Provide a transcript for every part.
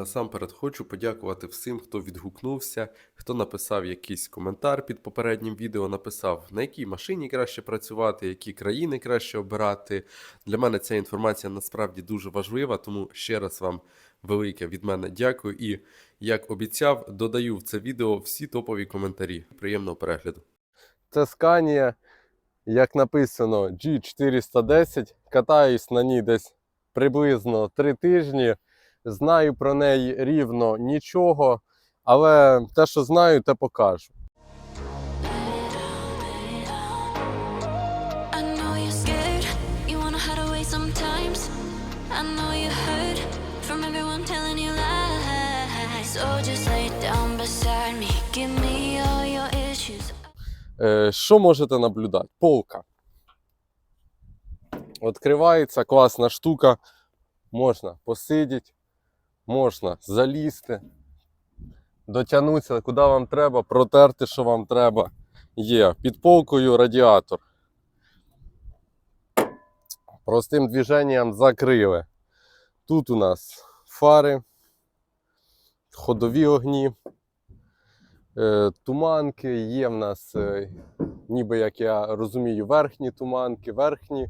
Насамперед хочу подякувати всім, хто відгукнувся, хто написав якийсь коментар під попереднім відео, написав, на якій машині краще працювати, які країни краще обирати. Для мене ця інформація насправді дуже важлива, тому ще раз вам велике від мене дякую. І як обіцяв, додаю в це відео всі топові коментарі. Приємного перегляду. Це Scania, як написано, G410. Катаюсь на ній десь приблизно 3 тижні. Знаю про неї рівно нічого, але те, що знаю, те покажу. I know що можете наблюдати? Полка. Відкривається класна штука. Можна посидіти, можна залізти, дотягнутися куди вам треба, протерти, що вам треба. Є під полкою радіатор. Простим движенням закрили. Тут у нас фари, ходові огні, е, туманки, є в нас, е, ніби як я розумію, верхні туманки, верхні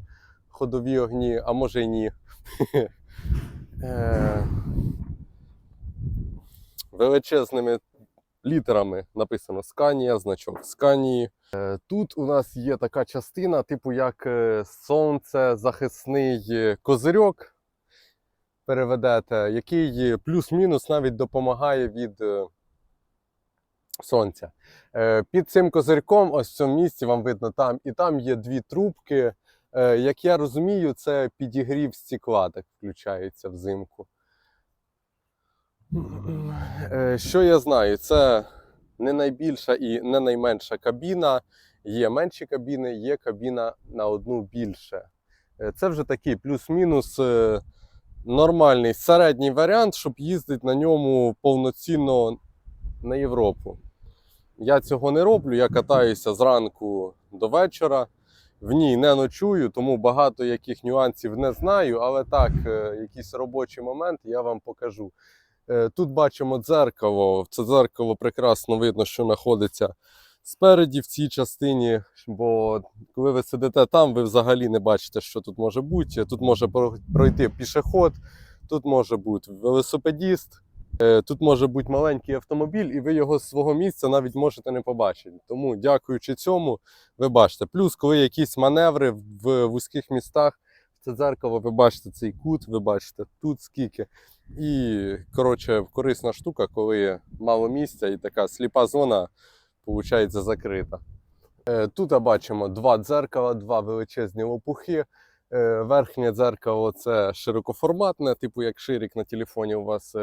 ходові огні, а може й ні. Е, Величезними літерами написано Сканія, значок Сканії. Е, Тут у нас є така частина, типу як е, сонцезахисний е, козирьок. Переведете, який плюс-мінус навіть допомагає від е, сонця. Е, Під цим козирьком, ось в цьому місці, вам видно там і там є дві трубки. Е, Як я розумію, це підігрів стекла, так включається взимку. Е, Що я знаю, це не найбільша і не найменша кабіна. Є менші кабіни, є кабіна на одну більше. Це вже такий плюс-мінус нормальний середній варіант, щоб їздити на ньому повноцінно на Європу. Я цього не роблю, я катаюся зранку до вечора. В ній не ночую, тому багато яких нюансів не знаю, але так, е, якийсь робочий момент я вам покажу. Е, Тут бачимо дзеркало. Це дзеркало прекрасно видно, що знаходиться спереді в цій частині. Бо коли ви сидите там, ви взагалі не бачите, що тут може бути. Тут може про- пройти пішоход, тут може бути велосипедіст, тут може бути маленький автомобіль, і ви його з свого місця навіть можете не побачити. Тому, дякуючи цьому, ви бачите. Плюс, коли якісь маневри в вузьких містах, це дзеркало, ви бачите цей кут, ви бачите тут скільки. І, коротше, корисна штука, коли мало місця і така сліпа зона, виходить, закрита. Е, Тут бачимо два дзеркала, два величезні лопухи. Е, Верхнє дзеркало це широкоформатне, типу як ширик на телефоні у вас.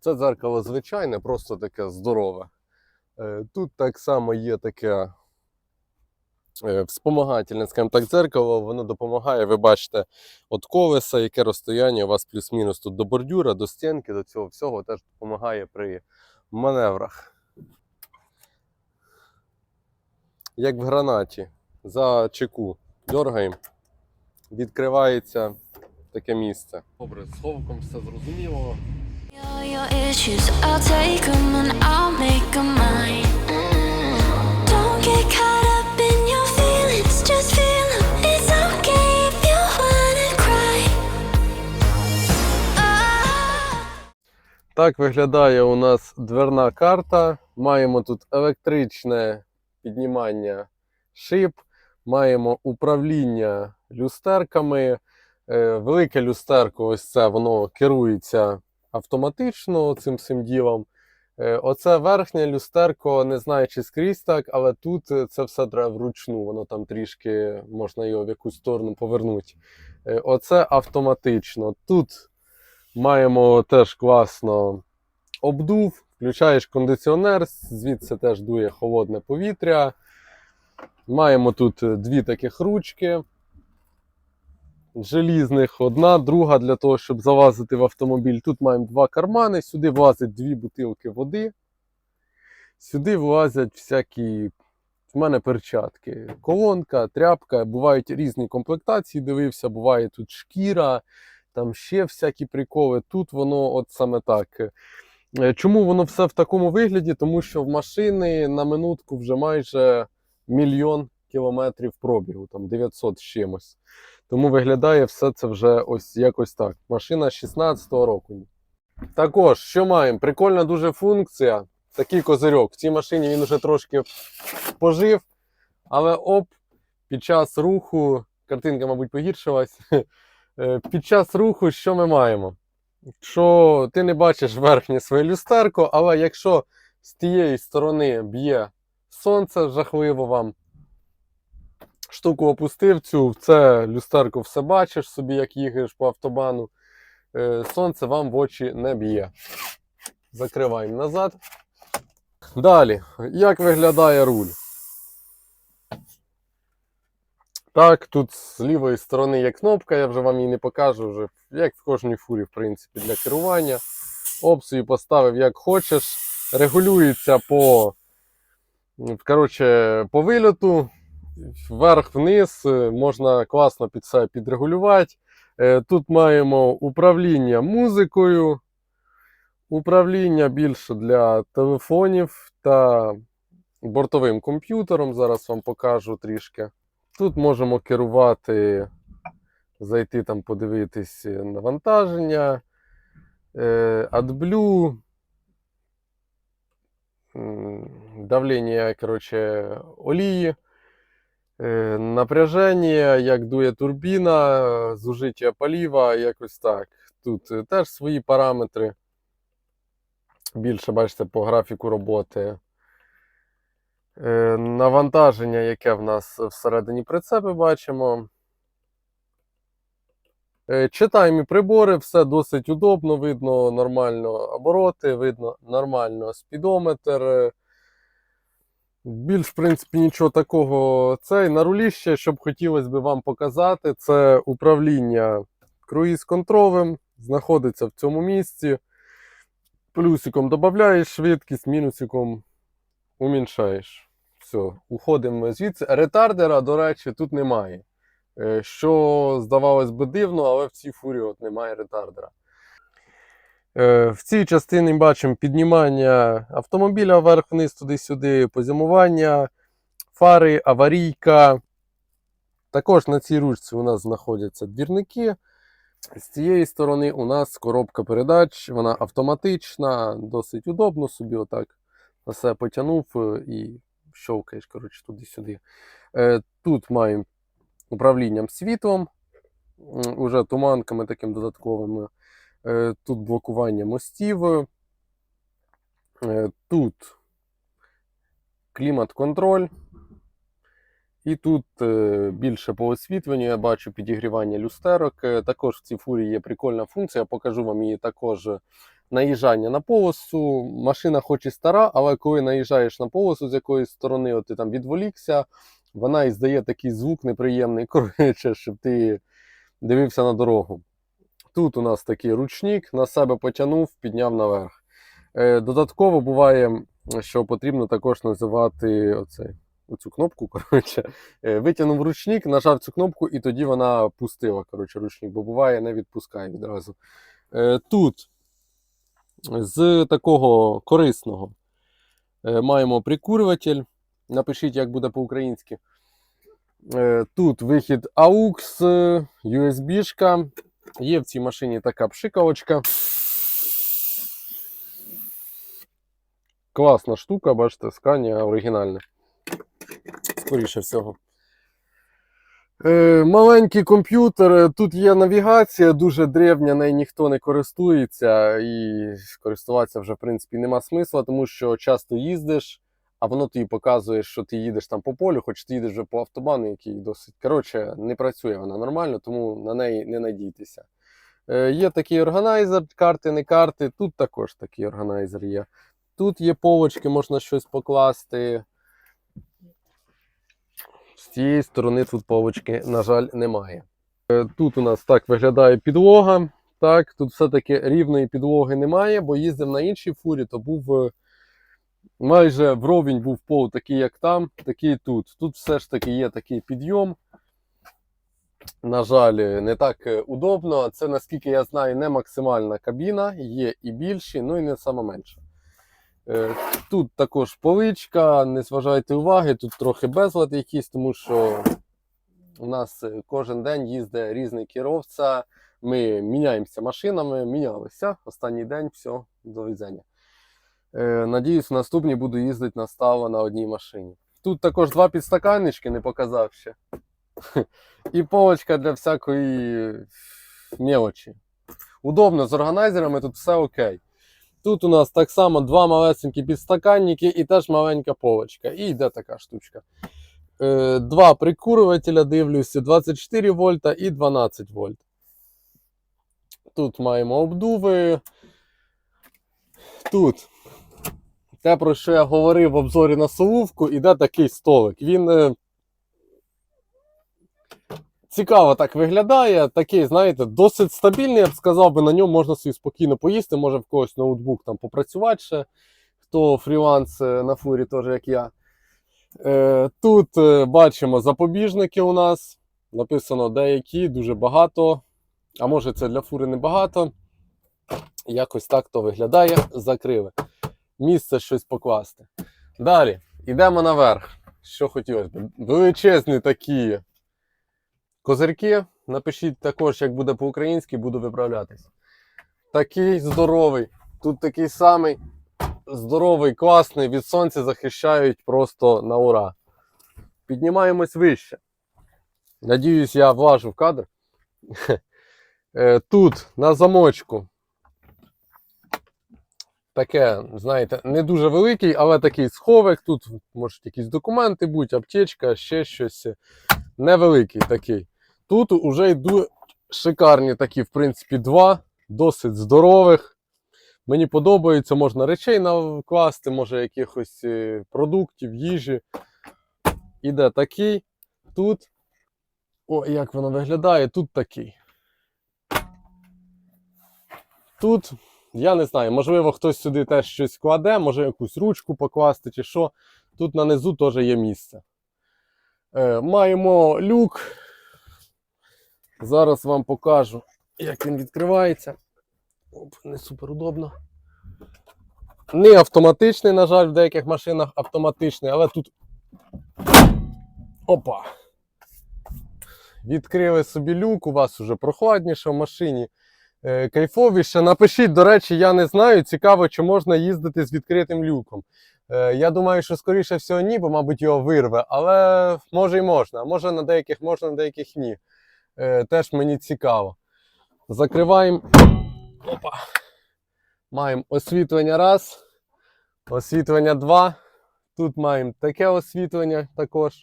Це дзеркало звичайне, просто таке здорове. Е, Тут так само є таке е, вспомагательне, скажімо так, дзеркало, воно допомагає, ви бачите, от колеса, яке розстояння у вас плюс-мінус тут до бордюра, до стінки, до цього всього теж допомагає при маневрах. Як в гранаті, за чеку дергаємо, відкривається таке місце. Добре, з ховком все зрозуміло. All I'll take 'em and I'll make 'em mine. Don't get caught up in your feelings, just feel 'em. It's okay if you wanna cry. Ah. Так виглядає у нас дверна карта. Маємо тут електричне піднімання шиб, маємо управління люстерками. Е, Велике люстерко, ось це воно керується автоматично цим всім ділом. Е, Оце верхнє люстерко, не знаю, чи скрізь так, але тут е, це все треба вручну, воно там трішки можна його в якусь сторону повернути. Е, Оце автоматично. Тут маємо теж класно обдув, включаєш кондиціонер, звідси теж дує холодне повітря. Маємо тут дві таких ручки. Желізних, одна, друга для того, щоб залазити в автомобіль. Тут маємо два кармани, сюди влазять дві бутилки води. Сюди влазять всякі У мене перчатки, колонка, тряпка, бувають різні комплектації. Дивився, буває тут шкіра, там ще всякі приколи. Тут воно от саме так. Е, Чому воно все в такому вигляді? Тому що в машини на минутку вже майже мільйон кілометрів пробігу, там 900 з чимось. Тому виглядає все це вже ось якось так. Машина 16-го року. Також, що маємо? Прикольна дуже функція. Такий козирьок. В цій машині він вже трошки пожив, але оп, під час руху, картинка, мабуть, погіршилась. Е, Під час руху, що ми маємо? Що ти не бачиш верхнє своє люстерко, але якщо з тієї сторони б'є сонце, жахливо вам. Штуку опустив цю, це люстерко все бачиш собі, як їхаєш по автобану. Е, Сонце вам в очі не б'є. Закриваємо назад. Далі, як виглядає руль? Так, тут з лівої сторони є кнопка, я вже вам її не покажу, вже як в кожній фурі, в принципі, для керування. Опцію поставив як хочеш. Регулюється по, коротше, по вильоту. Вверх-вниз е, можна класно під себе підрегулювати. Е, Тут маємо управління музикою, управління більше для телефонів та бортовим комп'ютером. Зараз вам покажу трішки. Тут можемо керувати, зайти там, подивитись навантаження, е, AdBlue, давлення, коротше, олії, напряження, як дує турбіна, е, зужиття паліва, якось так. Тут е, теж свої параметри. Більше бачите по графіку роботи. Е, Навантаження, яке в нас всередині прицепи бачимо. Е, Читаємо прибори, все досить удобно, видно нормально обороти, видно нормально спідометр. Більш, в принципі, нічого такого. Цей на рулі ще, що б хотілося б вам показати, це управління круїз-контролем, знаходиться в цьому місці. Плюсиком додаєш швидкість, мінусиком уміншаєш. Все, уходимо звідси. Ретардера, до речі, тут немає. Е, Що здавалось би дивно, але в цій фурі от немає ретардера. Е, В цій частині бачимо піднімання автомобіля вверх-вниз, туди-сюди, позимування, фари, аварійка. Також на цій ручці у нас знаходяться двірники. З цієї сторони у нас коробка передач, вона автоматична, досить удобно собі отак на себе потягнув е, і щовкаєш коротше, туди-сюди. Е, Тут маємо управлінням світлом, уже туманками такими додатковими. Е, Тут блокування мостів. Е, Тут клімат-контроль. І тут е, більше по освітленню я бачу підігрівання люстерок. Також в цій фурі є прикольна функція, покажу вам її також наїжджання на полосу. Машина хоч і стара, але коли наїжджаєш на полосу з якоїсь сторони, от ти там відволікся, вона і здає такий звук неприємний, коротше, щоб ти дивився на дорогу. Тут у нас такий ручник, на себе потягнув, підняв наверх. Е, Додатково буває, що потрібно також називати оцей, оцю кнопку. Коротше. Е, Витягнув ручник, нажав цю кнопку, і тоді вона пустила коротше, ручник, бо буває, не відпускає відразу. Е, Тут з такого корисного маємо прикурюватель. Напишіть, як буде по-українськи. Тут вихід AUX, е, USB-шка. Є в цій машині така пшикалочка. Класна штука, бачите, скання оригінальне. Скоріше всього. Е, маленький комп'ютер. Тут є навігація, дуже древня, нею ніхто не користується, і користуватися вже, в принципі, нема смисла, тому що часто їздиш, а воно тобі показує, що ти їдеш там по полю, хоч ти їдеш вже по автобану, який досить. Коротше, не працює вона нормально, тому на неї не надійтеся. Е, є такий органайзер, карти, не карти. Тут також такий органайзер є. Тут є полочки, можна щось покласти. З цієї сторони тут полочки, на жаль, немає. Е, Тут у нас так виглядає підлога. Так, тут все-таки рівної підлоги немає, бо їздив на іншій фурі, то був е, майже вровень був пол такий, як там, такий тут. Тут все ж таки є такий підйом. На жаль, не так е, удобно. Це, наскільки я знаю, не максимальна кабіна, є і більші, ну і не саме менша. Е, Тут також поличка, не зважайте уваги, тут трохи безлад якийсь, тому що у нас е, кожен день їздить різний керовця. Ми міняємося машинами, мінялися. Останній день, все, до візення. Е, надіюсь, в наступній буду їздити на стало на одній машині. Тут також два підстаканнички, не показав ще. І полочка для всякої мелочі. Удобно, з органайзерами тут все окей. Тут у нас так само два малесенькі підстаканники і теж маленька полочка. І йде така штучка. Е, Два прикурювателя дивлюся, 24 вольта і 12 вольт. Тут маємо обдуви. Тут те, про що я говорив в обзорі на солувку, іде такий столик. Він е, цікаво так виглядає. Такий, знаєте, досить стабільний, я б сказав, би на ньому можна собі спокійно поїсти. Може в когось ноутбук там попрацювати ще, хто фріланс е, на фурі, теж як я. Е, тут е, бачимо запобіжники у нас. Написано деякі, дуже багато. А може це для фури небагато. Якось так то виглядає. Закрили. Місце щось покласти. Далі, йдемо наверх. Що хотілося б. Величезні такі козирки. Напишіть також, як буде по-українськи, буду виправлятись. Такий здоровий. Тут такий самий здоровий, класний, від сонця захищають просто на ура. Піднімаємось вище. Надіюсь, я влажу в кадр. Е, Тут на замочку. Таке, знаєте, не дуже великий, але такий сховик. Тут можуть якісь документи бути, аптечка, ще щось. Невеликий такий. Тут вже йдуть шикарні такі, в принципі, два, досить здорових. Мені подобається, можна речей накласти, може якихось е, продуктів, їжі. Іде такий. Тут. О, як воно виглядає, тут такий. Тут, я не знаю, можливо, хтось сюди теж щось кладе, може якусь ручку покласти чи що. Тут на низу теж є місце. Е, маємо люк. Зараз вам покажу, як він відкривається. Оп, не супер удобно. Не автоматичний, на жаль, в деяких машинах автоматичний, але тут. Опа! Відкрили собі люк, у вас вже прохладніше в машині. Е, кайфовіше. Напишіть, до речі, я не знаю. Цікаво, чи можна їздити з відкритим люком. Е, я думаю, що скоріше всього ні, бо, мабуть, його вирве, але може і можна. Може на деяких можна, на деяких ні. Е, теж мені цікаво. Закриваємо. Опа. Маємо освітлення раз, освітлення два. Тут маємо таке освітлення також.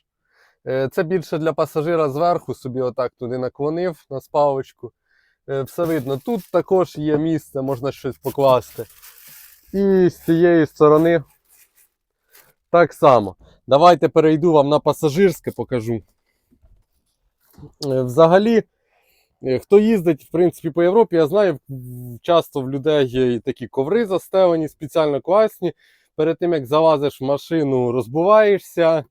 Це більше для пасажира зверху, собі отак туди наклонив на спавочку. Е, Все видно. Тут також є місце, можна щось покласти. І з цієї сторони так само. Давайте перейду вам на пасажирське, покажу. Е, Взагалі, е, хто їздить в принципі, по Європі, я знаю, часто в людей є такі коври застелені, спеціально класні. Перед тим, як залазиш в машину, розбуваєшся,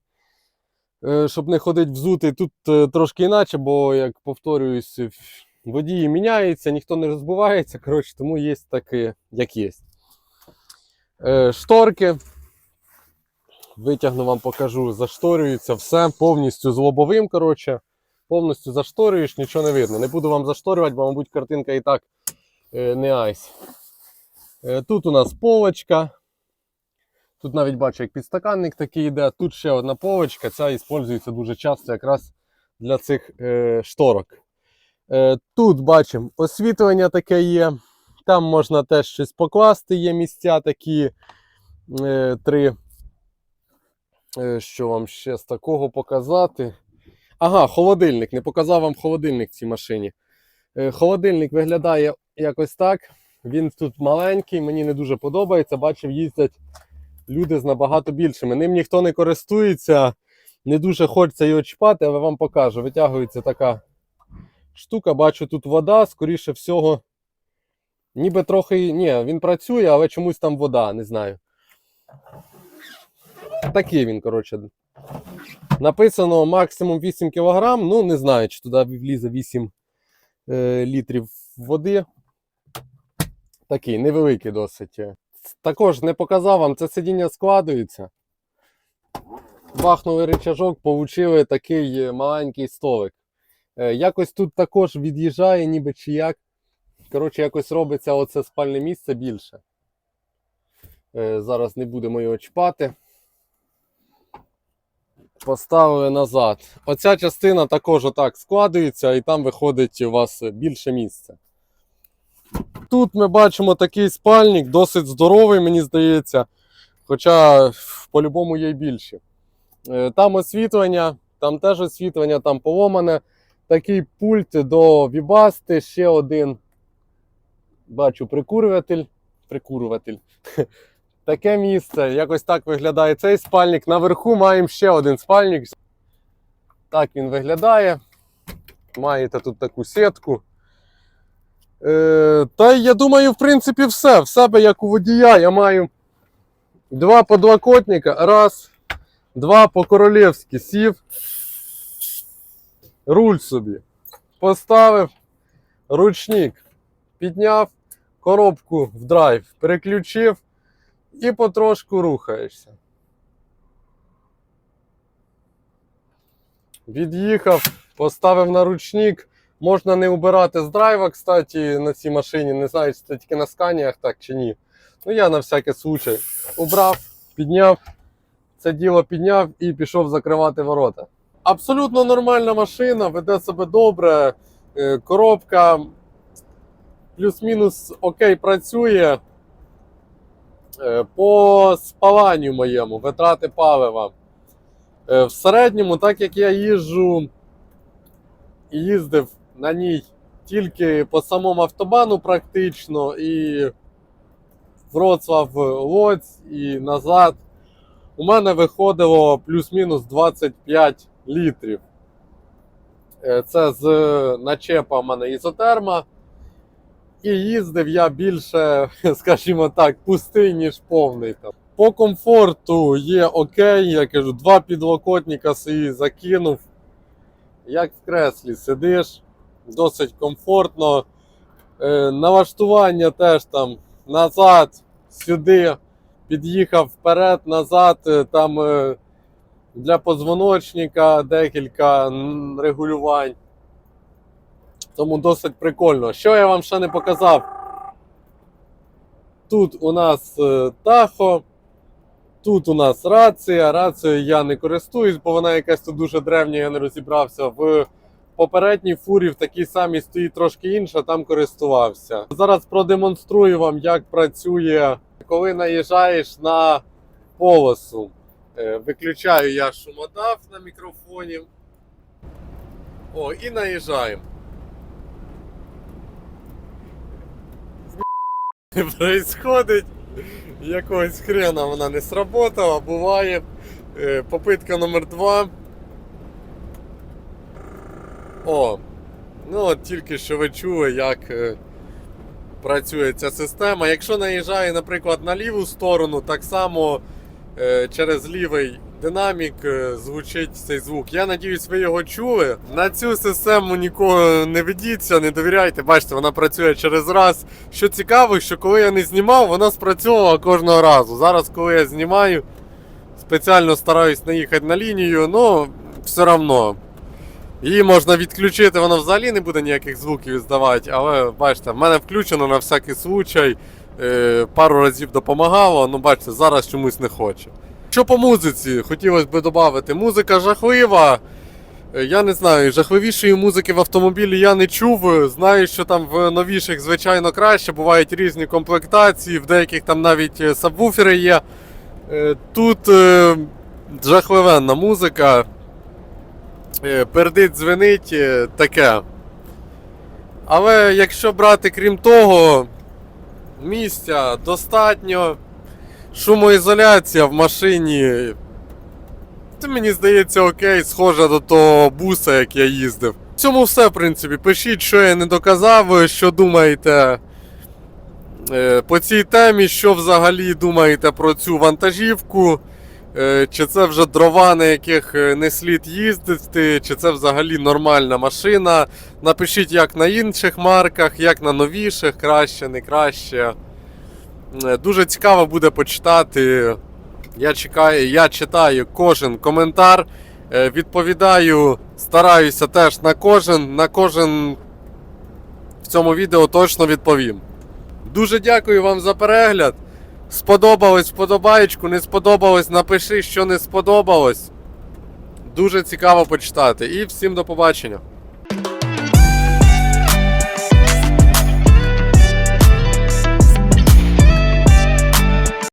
щоб не ходити взутий. Тут трошки інакше, бо, як повторююсь, водії міняються, ніхто не розбувається. Коротше, тому є таке, як є. Е, Шторки. Витягну вам покажу, зашторюється все повністю з лобовим. коротше. Повністю зашторюєш, нічого не видно. Не буду вам зашторювати, бо, мабуть, картинка і так е, не айс. Е, тут у нас полочка. Тут навіть бачу, як підстаканник такий йде. Тут ще одна полочка. Ця використовується дуже часто якраз для цих шторок. Е, тут бачимо освітлення таке є. Там можна теж щось покласти, є місця такі е, три. Е, що вам ще з такого показати? Ага, холодильник. Не показав вам холодильник в цій машині. Холодильник виглядає якось так. Він тут маленький, мені не дуже подобається. Бачив, їздять люди з набагато більшими. Ним ніхто не користується, не дуже хочеться його чіпати, але вам покажу. Витягується така штука. Бачу, тут вода, скоріше всього. Ніби трохи. Ні, він працює, але чомусь там вода, не знаю. Такий він, коротше. Написано максимум 8 кг. Ну, не знаю, чи туди влізе 8 е, літрів води. Такий невеликий досить. Також не показав вам, це сидіння складується. Бахнули рычажок, получили такий маленький столик. Е, Якось тут також від'їжджає, ніби чи як. Коротше, якось робиться оце спальне місце більше. Е, Зараз не будемо його чіпати. Поставили назад. Оця частина також отак складується, і там виходить у вас більше місця. Тут ми бачимо такий спальник, досить здоровий, мені здається. Хоча по-любому є й більші. Е, Там освітлення, там теж освітлення, там поломане. Такий пульт до вібасти, ще один. Бачу прикурюватель. Прикурюватель. Таке місце. Якось так виглядає цей спальник. Наверху маємо ще один спальник. Так він виглядає. Маєте тут таку сітку. Е, та я думаю, в принципі, все. В себе як у водія я маю два подлокотника. Раз, два по-королівськи сів. Руль собі. Поставив. Ручник. Підняв коробку в драйв, переключив і потрошку рухаєшся. Від'їхав, поставив на ручник. Можна не убирати з драйва, кстати, на цій машині. Не знаю, чи це тільки на сканіях так чи ні. Ну я на всякий случай убрав, підняв, це діло підняв і пішов закривати ворота. Абсолютно нормальна машина, веде себе добре. е, Коробка плюс-мінус окей працює. Е, По спаланню моєму, витрати палива. Е, В середньому, так як я їжджу і їздив на ній тільки по самому автобану, практично, і Вроцлав Лоць і назад, у мене виходило плюс-мінус 25 літрів. Е, Це з начепа в мене ізотерма. І їздив я більше, скажімо так, пустий, ніж повний. Там. По комфорту є окей, я кажу, два підлокотника собі закинув. Як в креслі сидиш, досить комфортно. Е, налаштування теж там назад, сюди, під'їхав вперед, назад. е, Там для позвоночника декілька регулювань. Тому досить прикольно. Що я вам ще не показав? Тут у нас е, тахо, тут у нас рація. Рацією я не користуюсь, бо вона якась тут дуже древня, я не розібрався. В попередній фурі в такій самій стоїть трошки інша, там користувався. Зараз продемонструю вам, як працює, коли наїжджаєш на полосу. Е, Виключаю я шумодав на мікрофоні. О, і наїжджаємо. происходить. Якогось хрена вона не сработала, буває. Е, Попитка номер два. О, ну от тільки що ви чули, як е, працює ця система. Якщо наїжджає, наприклад, на ліву сторону, так само через лівий динамік е, звучить цей звук. Я надіюсь, ви його чули. На цю систему нікого не ведіться, не довіряйте. Бачите, вона працює через раз. Що цікаво, що коли я не знімав, вона спрацьовувала кожного разу. Зараз, коли я знімаю, спеціально стараюсь не на лінію, ну все одно. Її можна відключити, вона взагалі не буде ніяких звуків здавати, але бачите, в мене включено на всякий случай. Е, пару разів допомагало, ну бачите, зараз чомусь не хоче. Що по музиці, хотілося б додати. Музика жахлива. Е, Я не знаю, жахливішої музики в автомобілі я не чув. Знаю, що там в новіших, звичайно, краще. Бувають різні комплектації, в деяких там навіть е, сабвуфери є. Е, Тут жахливенна музика. Пердить, дзвенить, таке. Але якщо брати крім того, місця достатньо. Шумоізоляція в машині. Це мені здається окей, схожа до того буса, як я їздив. В цьому все, в принципі. Пишіть, що я не доказав, що думаєте е, по цій темі, що взагалі думаєте про цю вантажівку. Е, Чи це вже дрова, на яких е, не слід їздити, чи це взагалі нормальна машина. Напишіть, як на інших марках, як на новіших, краще, не краще. Е, Дуже цікаво буде почитати. Я чекаю, я читаю кожен коментар. Відповідаю, стараюся теж на кожен, на кожен в цьому відео точно відповім. Дуже дякую вам за перегляд. Сподобалось вподобаєчку, не сподобалось, напиши, що не сподобалось. Дуже цікаво почитати. І всім до побачення.